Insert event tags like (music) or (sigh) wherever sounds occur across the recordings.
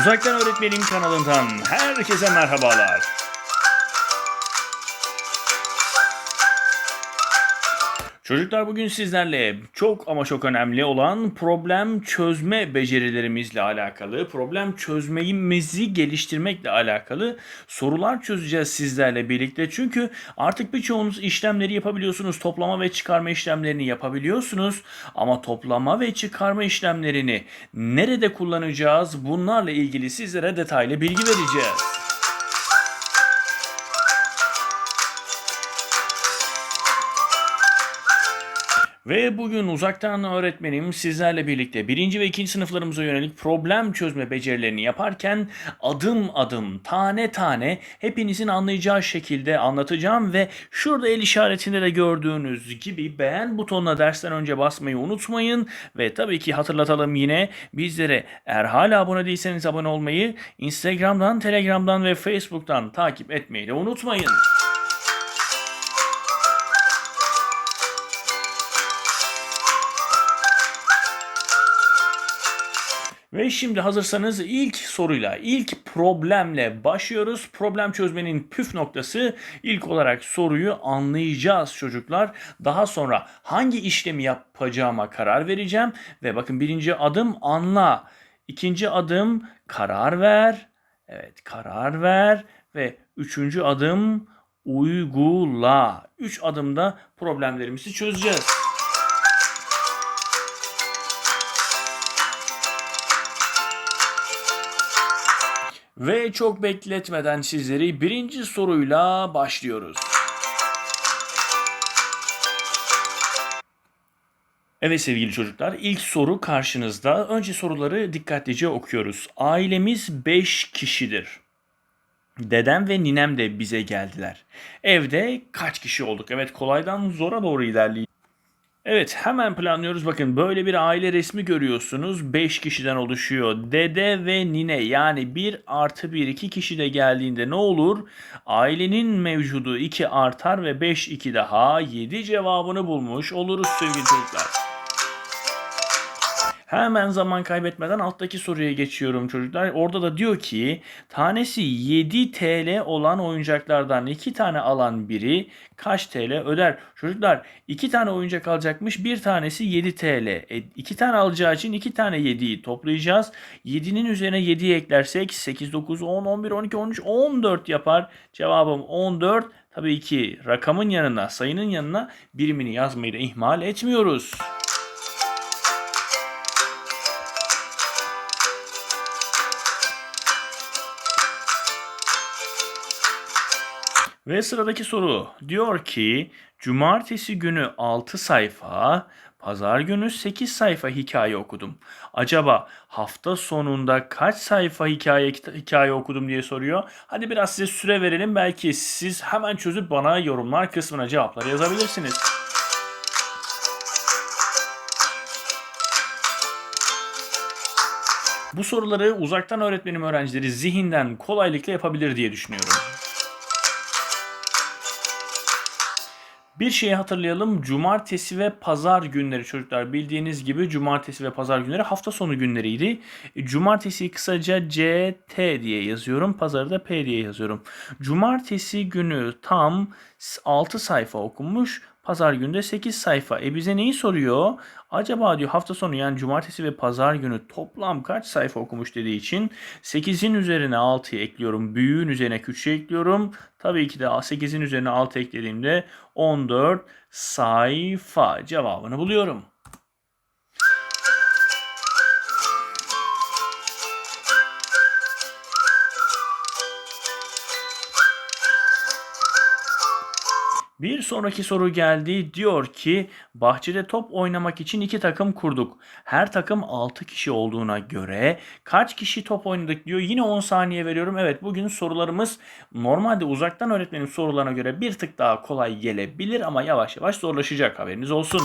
Uzaktan Öğretmenim kanalından herkese merhabalar. Çocuklar bugün sizlerle çok ama çok önemli olan problem çözme becerilerimizle alakalı, problem çözmemizi geliştirmekle alakalı sorular çözeceğiz sizlerle birlikte. Çünkü artık birçoğunuz işlemleri yapabiliyorsunuz. Toplama ve çıkarma işlemlerini yapabiliyorsunuz. Ama toplama ve çıkarma işlemlerini nerede kullanacağız? Bunlarla ilgili sizlere detaylı bilgi vereceğiz. Ve bugün uzaktan öğretmenim sizlerle birlikte birinci ve ikinci sınıflarımıza yönelik problem çözme becerilerini yaparken adım adım, tane tane hepinizin anlayacağı şekilde anlatacağım ve şurada el işaretinde de gördüğünüz gibi beğen butonuna dersten önce basmayı unutmayın ve tabii ki hatırlatalım yine bizlere eğer hala abone değilseniz abone olmayı, Instagram'dan, Telegram'dan ve Facebook'tan takip etmeyi de unutmayın. Ve şimdi hazırsanız ilk soruyla, ilk problemle başlıyoruz. Problem çözmenin püf noktası ilk olarak soruyu anlayacağız çocuklar. Daha sonra hangi işlemi yapacağıma karar vereceğim. Ve bakın birinci adım anla. İkinci adım karar ver. Evet karar ver. Ve üçüncü adım uygula. Üç adımda problemlerimizi çözeceğiz. Ve çok bekletmeden sizleri birinci soruyla başlıyoruz. Evet sevgili çocuklar ilk soru karşınızda. Önce soruları dikkatlice okuyoruz. Ailemiz 5 kişidir. Dedem ve ninem de bize geldiler. Evde kaç kişi olduk? Evet kolaydan zora doğru ilerleyelim. Evet hemen planlıyoruz. Bakın böyle bir aile resmi görüyorsunuz. 5 kişiden oluşuyor. Dede ve nine yani 1 artı 1 2 kişi de geldiğinde ne olur? Ailenin mevcudu 2 artar ve 5 2 daha 7 cevabını bulmuş oluruz sevgili çocuklar. Hemen zaman kaybetmeden alttaki soruya geçiyorum çocuklar. Orada da diyor ki tanesi 7 TL olan oyuncaklardan 2 tane alan biri kaç TL öder? Çocuklar 2 tane oyuncak alacakmış bir tanesi 7 TL. E, 2 tane alacağı için 2 tane 7'yi toplayacağız. 7'nin üzerine 7'yi eklersek 8, 9, 10, 11, 12, 13, 14 yapar. Cevabım 14. Tabii ki rakamın yanına sayının yanına birimini yazmayı da ihmal etmiyoruz. Ve sıradaki soru diyor ki cumartesi günü 6 sayfa, pazar günü 8 sayfa hikaye okudum. Acaba hafta sonunda kaç sayfa hikaye hikaye okudum diye soruyor. Hadi biraz size süre verelim belki siz hemen çözüp bana yorumlar kısmına cevapları yazabilirsiniz. Bu soruları uzaktan öğretmenim öğrencileri zihinden kolaylıkla yapabilir diye düşünüyorum. Bir şeyi hatırlayalım. Cumartesi ve pazar günleri çocuklar bildiğiniz gibi cumartesi ve pazar günleri hafta sonu günleriydi. Cumartesi kısaca CT diye yazıyorum. Pazarı da P diye yazıyorum. Cumartesi günü tam 6 sayfa okunmuş. Pazar günü de 8 sayfa. E bize neyi soruyor? Acaba diyor hafta sonu yani cumartesi ve pazar günü toplam kaç sayfa okumuş dediği için 8'in üzerine 6'yı ekliyorum. Büyüğün üzerine küçüğü ekliyorum. Tabii ki de 8'in üzerine 6 eklediğimde 14 sayfa cevabını buluyorum. Bir sonraki soru geldi. Diyor ki bahçede top oynamak için iki takım kurduk. Her takım 6 kişi olduğuna göre kaç kişi top oynadık diyor. Yine 10 saniye veriyorum. Evet bugün sorularımız normalde uzaktan öğretmenim sorularına göre bir tık daha kolay gelebilir ama yavaş yavaş zorlaşacak haberiniz olsun.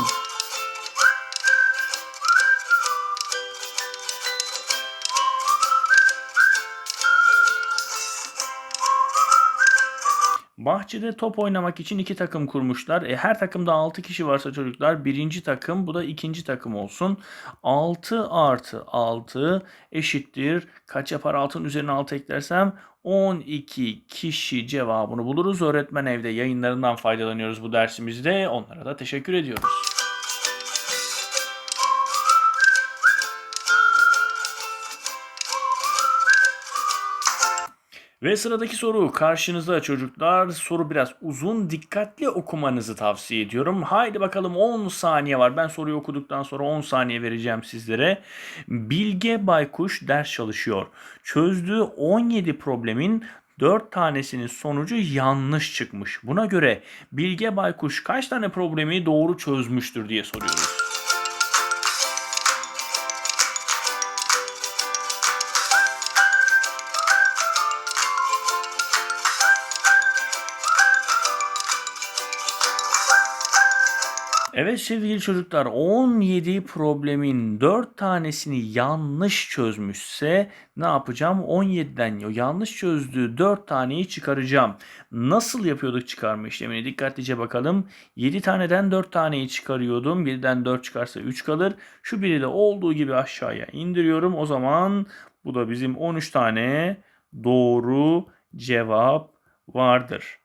Bahçede top oynamak için iki takım kurmuşlar. E, her takımda 6 kişi varsa çocuklar birinci takım bu da ikinci takım olsun. 6 artı 6 eşittir. Kaç yapar 6'ın üzerine 6 eklersem 12 kişi cevabını buluruz. Öğretmen evde yayınlarından faydalanıyoruz bu dersimizde. Onlara da teşekkür ediyoruz. Ve sıradaki soru karşınızda çocuklar. Soru biraz uzun. Dikkatli okumanızı tavsiye ediyorum. Haydi bakalım 10 saniye var. Ben soruyu okuduktan sonra 10 saniye vereceğim sizlere. Bilge Baykuş ders çalışıyor. Çözdüğü 17 problemin 4 tanesinin sonucu yanlış çıkmış. Buna göre Bilge Baykuş kaç tane problemi doğru çözmüştür diye soruyoruz. Evet sevgili çocuklar 17 problemin 4 tanesini yanlış çözmüşse ne yapacağım? 17'den o yanlış çözdüğü 4 taneyi çıkaracağım. Nasıl yapıyorduk çıkarma işlemini? Dikkatlice bakalım. 7 taneden 4 taneyi çıkarıyordum. 1'den 4 çıkarsa 3 kalır. Şu biri de olduğu gibi aşağıya indiriyorum. O zaman bu da bizim 13 tane doğru cevap vardır.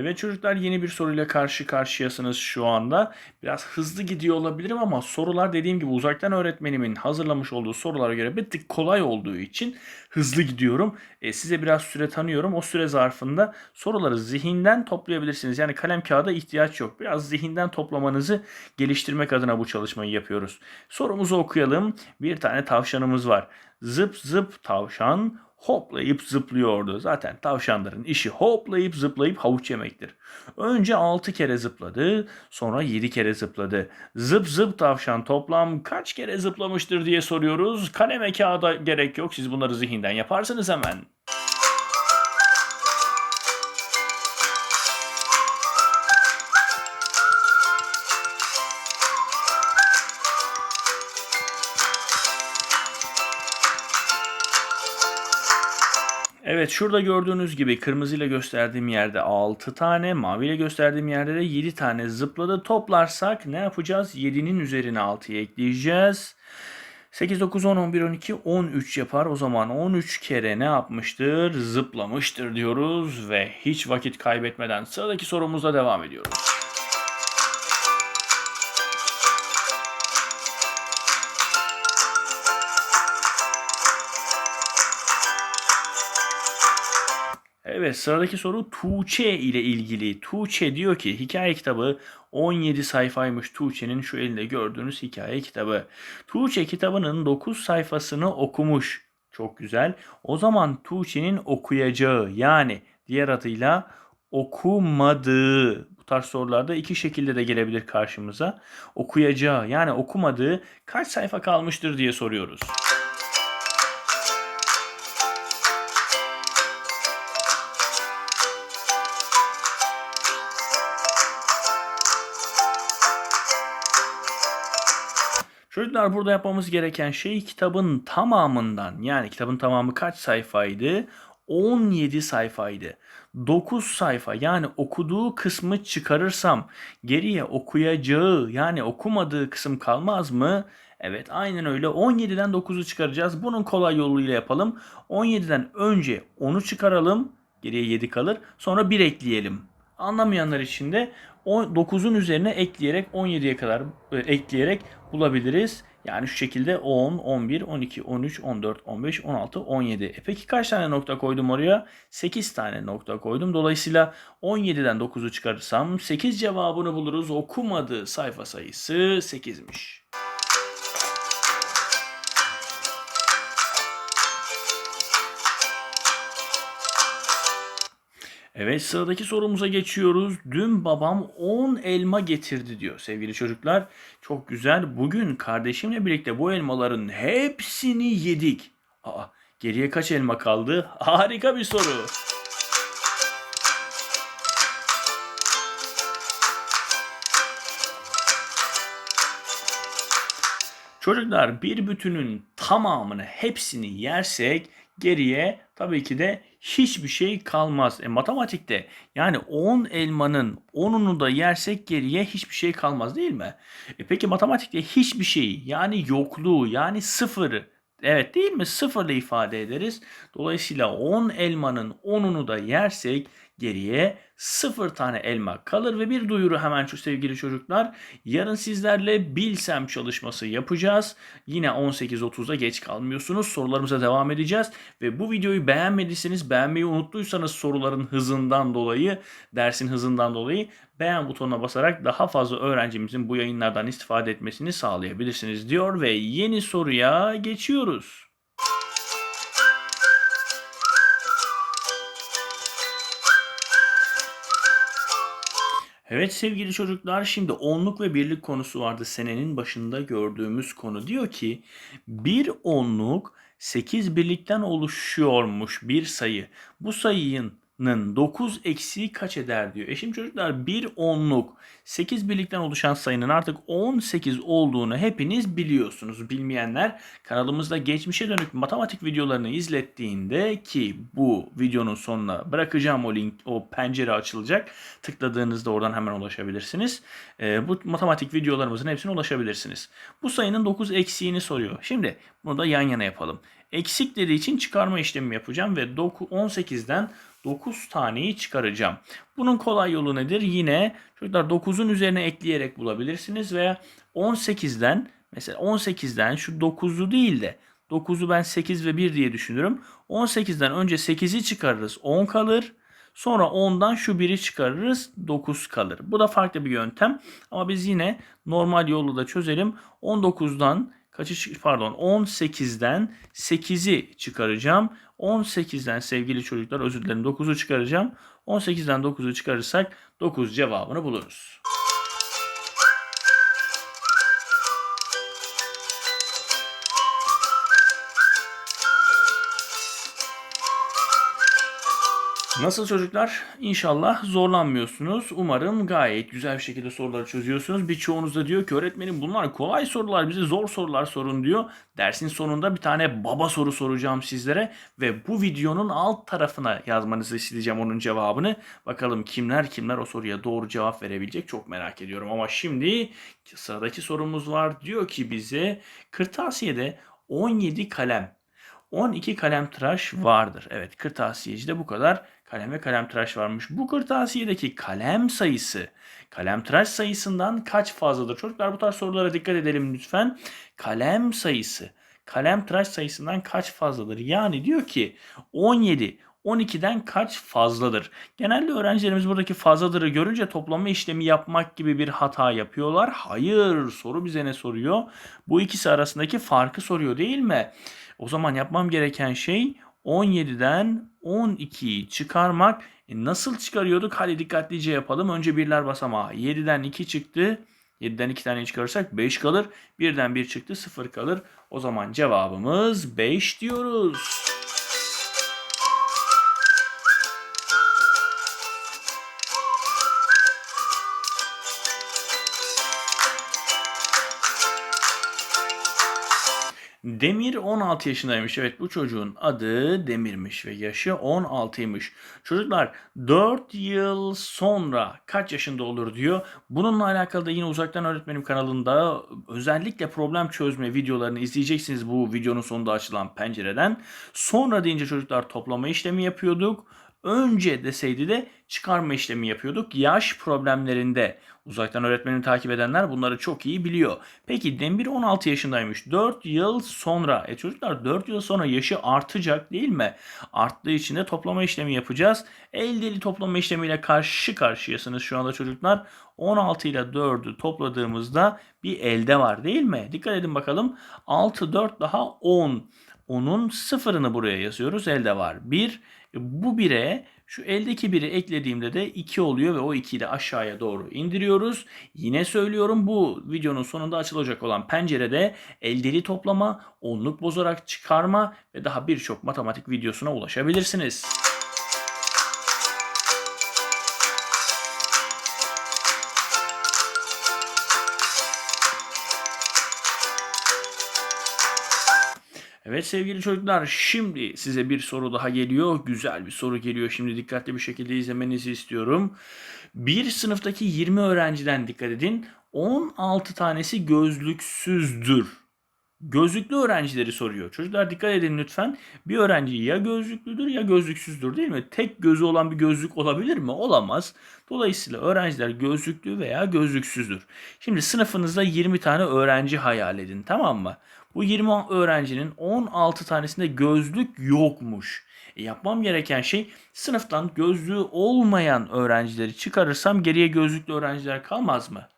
Evet çocuklar yeni bir soruyla karşı karşıyasınız şu anda. Biraz hızlı gidiyor olabilirim ama sorular dediğim gibi uzaktan öğretmenimin hazırlamış olduğu sorulara göre bir tık kolay olduğu için hızlı gidiyorum. E, size biraz süre tanıyorum. O süre zarfında soruları zihinden toplayabilirsiniz. Yani kalem kağıda ihtiyaç yok. Biraz zihinden toplamanızı geliştirmek adına bu çalışmayı yapıyoruz. Sorumuzu okuyalım. Bir tane tavşanımız var. Zıp zıp tavşan hoplayıp zıplıyordu. Zaten tavşanların işi hoplayıp zıplayıp havuç yemektir. Önce 6 kere zıpladı, sonra 7 kere zıpladı. Zıp zıp tavşan toplam kaç kere zıplamıştır diye soruyoruz. Kaleme kağıda gerek yok. Siz bunları zihinden yaparsınız hemen. Evet şurada gördüğünüz gibi kırmızıyla gösterdiğim yerde 6 tane, maviyle gösterdiğim yerde de 7 tane zıpladı. Toplarsak ne yapacağız? 7'nin üzerine 6'yı ekleyeceğiz. 8, 9, 10, 11, 12, 13 yapar. O zaman 13 kere ne yapmıştır? Zıplamıştır diyoruz ve hiç vakit kaybetmeden sıradaki sorumuzla devam ediyoruz. Evet sıradaki soru Tuğçe ile ilgili. Tuğçe diyor ki hikaye kitabı 17 sayfaymış Tuğçe'nin şu elinde gördüğünüz hikaye kitabı. Tuğçe kitabının 9 sayfasını okumuş. Çok güzel. O zaman Tuğçe'nin okuyacağı yani diğer adıyla okumadığı bu tarz sorularda iki şekilde de gelebilir karşımıza. Okuyacağı yani okumadığı kaç sayfa kalmıştır diye soruyoruz. Çocuklar burada yapmamız gereken şey kitabın tamamından yani kitabın tamamı kaç sayfaydı? 17 sayfaydı. 9 sayfa yani okuduğu kısmı çıkarırsam geriye okuyacağı yani okumadığı kısım kalmaz mı? Evet aynen öyle 17'den 9'u çıkaracağız. Bunun kolay yoluyla yapalım. 17'den önce 10'u çıkaralım. Geriye 7 kalır. Sonra 1 ekleyelim. Anlamayanlar için de 9'un üzerine ekleyerek 17'ye kadar e, ekleyerek bulabiliriz. Yani şu şekilde 10, 11, 12, 13, 14, 15, 16, 17. E peki kaç tane nokta koydum oraya? 8 tane nokta koydum. Dolayısıyla 17'den 9'u çıkarırsam 8 cevabını buluruz. Okumadığı sayfa sayısı 8'miş. Evet sıradaki sorumuza geçiyoruz. Dün babam 10 elma getirdi diyor sevgili çocuklar. Çok güzel. Bugün kardeşimle birlikte bu elmaların hepsini yedik. Aa, geriye kaç elma kaldı? (laughs) Harika bir soru. Çocuklar bir bütünün tamamını hepsini yersek geriye tabii ki de hiçbir şey kalmaz. E, matematikte yani 10 elmanın 10'unu da yersek geriye hiçbir şey kalmaz değil mi? E, peki matematikte hiçbir şeyi yani yokluğu yani sıfırı evet değil mi sıfırla ifade ederiz. Dolayısıyla 10 elmanın 10'unu da yersek geriye 0 tane elma kalır ve bir duyuru hemen şu sevgili çocuklar. Yarın sizlerle bilsem çalışması yapacağız. Yine 18.30'da geç kalmıyorsunuz. Sorularımıza devam edeceğiz ve bu videoyu beğenmediyseniz beğenmeyi unuttuysanız soruların hızından dolayı, dersin hızından dolayı beğen butonuna basarak daha fazla öğrencimizin bu yayınlardan istifade etmesini sağlayabilirsiniz diyor ve yeni soruya geçiyoruz. Evet sevgili çocuklar şimdi onluk ve birlik konusu vardı senenin başında gördüğümüz konu. Diyor ki bir onluk 8 birlikten oluşuyormuş bir sayı. Bu sayının 9 eksiği kaç eder diyor. E şimdi çocuklar bir onluk 8 birlikten oluşan sayının artık 18 olduğunu hepiniz biliyorsunuz. Bilmeyenler kanalımızda geçmişe dönük matematik videolarını izlettiğinde ki bu videonun sonuna bırakacağım o link, o pencere açılacak. Tıkladığınızda oradan hemen ulaşabilirsiniz. E, bu matematik videolarımızın hepsine ulaşabilirsiniz. Bu sayının 9 eksiğini soruyor. Şimdi bunu da yan yana yapalım. Eksik dediği için çıkarma işlemi yapacağım ve 18'den 9 taneyi çıkaracağım. Bunun kolay yolu nedir? Yine çocuklar 9'un üzerine ekleyerek bulabilirsiniz veya 18'den mesela 18'den şu 9'u değil de 9'u ben 8 ve 1 diye düşünürüm. 18'den önce 8'i çıkarırız 10 kalır. Sonra 10'dan şu 1'i çıkarırız 9 kalır. Bu da farklı bir yöntem ama biz yine normal yolu da çözelim. 19'dan kaçı pardon 18'den 8'i çıkaracağım. 18'den sevgili çocuklar özür dilerim 9'u çıkaracağım. 18'den 9'u çıkarırsak 9 cevabını buluruz. Nasıl çocuklar? İnşallah zorlanmıyorsunuz. Umarım gayet güzel bir şekilde soruları çözüyorsunuz. Birçoğunuz da diyor ki öğretmenim bunlar kolay sorular bize zor sorular sorun diyor. Dersin sonunda bir tane baba soru soracağım sizlere ve bu videonun alt tarafına yazmanızı isteyeceğim onun cevabını. Bakalım kimler kimler o soruya doğru cevap verebilecek çok merak ediyorum. Ama şimdi sıradaki sorumuz var. Diyor ki bize kırtasiyede 17 kalem 12 kalem tıraş vardır. Evet kırtasiyecide bu kadar kalem ve kalem tıraş varmış. Bu kırtasiyedeki kalem sayısı kalem tıraş sayısından kaç fazladır? Çocuklar bu tarz sorulara dikkat edelim lütfen. Kalem sayısı kalem tıraş sayısından kaç fazladır? Yani diyor ki 17 12'den kaç fazladır? Genelde öğrencilerimiz buradaki fazladırı görünce toplama işlemi yapmak gibi bir hata yapıyorlar. Hayır, soru bize ne soruyor? Bu ikisi arasındaki farkı soruyor değil mi? O zaman yapmam gereken şey 17'den 12'yi çıkarmak. E nasıl çıkarıyorduk? Hadi dikkatlice yapalım. Önce birler basamağı. 7'den 2 çıktı. 7'den 2 tane çıkarırsak 5 kalır. 1'den 1 çıktı 0 kalır. O zaman cevabımız 5 diyoruz. Demir 16 yaşındaymış. Evet bu çocuğun adı Demir'miş ve yaşı 16'ymış. Çocuklar 4 yıl sonra kaç yaşında olur diyor. Bununla alakalı da yine uzaktan öğretmenim kanalında özellikle problem çözme videolarını izleyeceksiniz bu videonun sonunda açılan pencereden. Sonra deyince çocuklar toplama işlemi yapıyorduk önce deseydi de çıkarma işlemi yapıyorduk. Yaş problemlerinde uzaktan öğretmenini takip edenler bunları çok iyi biliyor. Peki Demir 16 yaşındaymış. 4 yıl sonra. E çocuklar 4 yıl sonra yaşı artacak değil mi? Arttığı için de toplama işlemi yapacağız. El deli toplama işlemiyle karşı karşıyasınız şu anda çocuklar. 16 ile 4'ü topladığımızda bir elde var değil mi? Dikkat edin bakalım. 6, 4 daha 10. Onun sıfırını buraya yazıyoruz. Elde var. 1. Bu 1'e şu eldeki 1'i eklediğimde de 2 oluyor ve o 2'yi de aşağıya doğru indiriyoruz. Yine söylüyorum bu videonun sonunda açılacak olan pencerede eldeli toplama, onluk bozarak çıkarma ve daha birçok matematik videosuna ulaşabilirsiniz. Evet sevgili çocuklar şimdi size bir soru daha geliyor. Güzel bir soru geliyor. Şimdi dikkatli bir şekilde izlemenizi istiyorum. Bir sınıftaki 20 öğrenciden dikkat edin. 16 tanesi gözlüksüzdür. Gözlüklü öğrencileri soruyor. Çocuklar dikkat edin lütfen. Bir öğrenci ya gözlüklüdür ya gözlüksüzdür değil mi? Tek gözü olan bir gözlük olabilir mi? Olamaz. Dolayısıyla öğrenciler gözlüklü veya gözlüksüzdür. Şimdi sınıfınızda 20 tane öğrenci hayal edin tamam mı? Bu 20 öğrencinin 16 tanesinde gözlük yokmuş. E, yapmam gereken şey sınıftan gözlüğü olmayan öğrencileri çıkarırsam geriye gözlüklü öğrenciler kalmaz mı?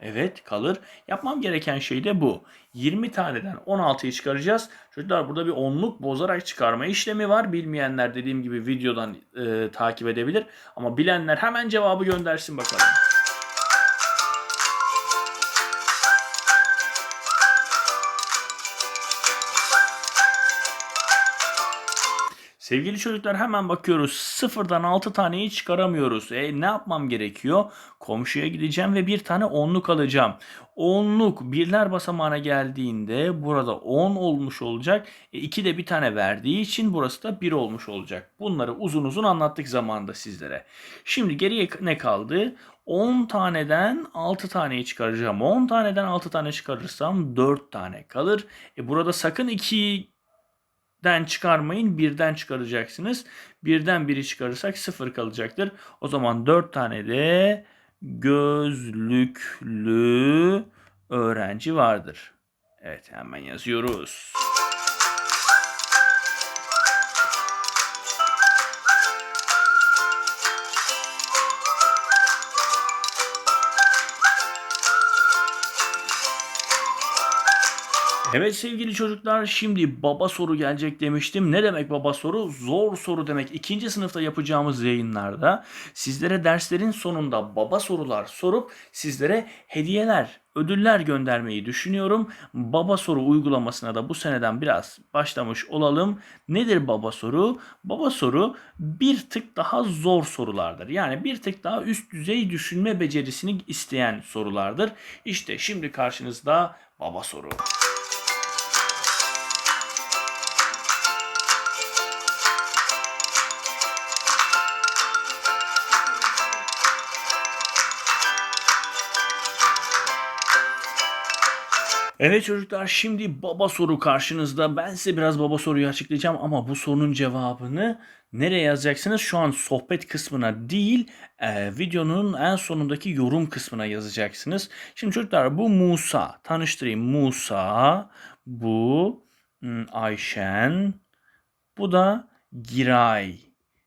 Evet kalır. Yapmam gereken şey de bu. 20 taneden 16'yı çıkaracağız. Çocuklar burada bir onluk bozarak çıkarma işlemi var. Bilmeyenler dediğim gibi videodan e, takip edebilir. Ama bilenler hemen cevabı göndersin bakalım. Sevgili çocuklar hemen bakıyoruz. Sıfırdan 6 taneyi çıkaramıyoruz. E, ne yapmam gerekiyor? Komşuya gideceğim ve bir tane onluk alacağım. Onluk birler basamağına geldiğinde burada 10 olmuş olacak. E, 2 de bir tane verdiği için burası da 1 olmuş olacak. Bunları uzun uzun anlattık zamanında sizlere. Şimdi geriye ne kaldı? 10 taneden 6 taneyi çıkaracağım. 10 taneden 6 tane çıkarırsam 4 tane kalır. E burada sakın 2 den çıkarmayın birden çıkaracaksınız. Birden biri çıkarırsak sıfır kalacaktır. O zaman dört tane de gözlüklü öğrenci vardır. Evet hemen yazıyoruz. Evet sevgili çocuklar şimdi baba soru gelecek demiştim. Ne demek baba soru? Zor soru demek. İkinci sınıfta yapacağımız yayınlarda sizlere derslerin sonunda baba sorular sorup sizlere hediyeler, ödüller göndermeyi düşünüyorum. Baba soru uygulamasına da bu seneden biraz başlamış olalım. Nedir baba soru? Baba soru bir tık daha zor sorulardır. Yani bir tık daha üst düzey düşünme becerisini isteyen sorulardır. İşte şimdi karşınızda baba soru. Evet çocuklar şimdi baba soru karşınızda. Ben size biraz baba soruyu açıklayacağım ama bu sorunun cevabını nereye yazacaksınız? Şu an sohbet kısmına değil e, videonun en sonundaki yorum kısmına yazacaksınız. Şimdi çocuklar bu Musa. Tanıştırayım. Musa, bu hmm, Ayşen, bu da Giray.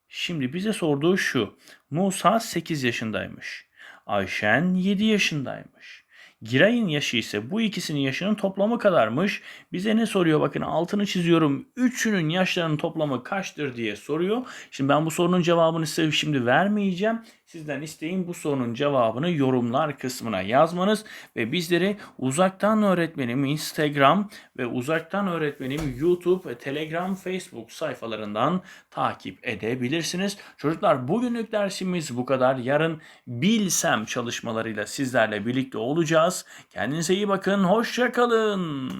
Şimdi bize sorduğu şu. Musa 8 yaşındaymış. Ayşen 7 yaşındaymış. Giray'ın yaşı ise bu ikisinin yaşının toplamı kadarmış. Bize ne soruyor bakın altını çiziyorum. Üçünün yaşlarının toplamı kaçtır diye soruyor. Şimdi ben bu sorunun cevabını size şimdi vermeyeceğim. Sizden isteğim bu sorunun cevabını yorumlar kısmına yazmanız ve bizleri uzaktan öğretmenim Instagram ve uzaktan öğretmenim YouTube Telegram Facebook sayfalarından takip edebilirsiniz. Çocuklar bugünlük dersimiz bu kadar. Yarın bilsem çalışmalarıyla sizlerle birlikte olacağız. Kendinize iyi bakın. Hoşça kalın.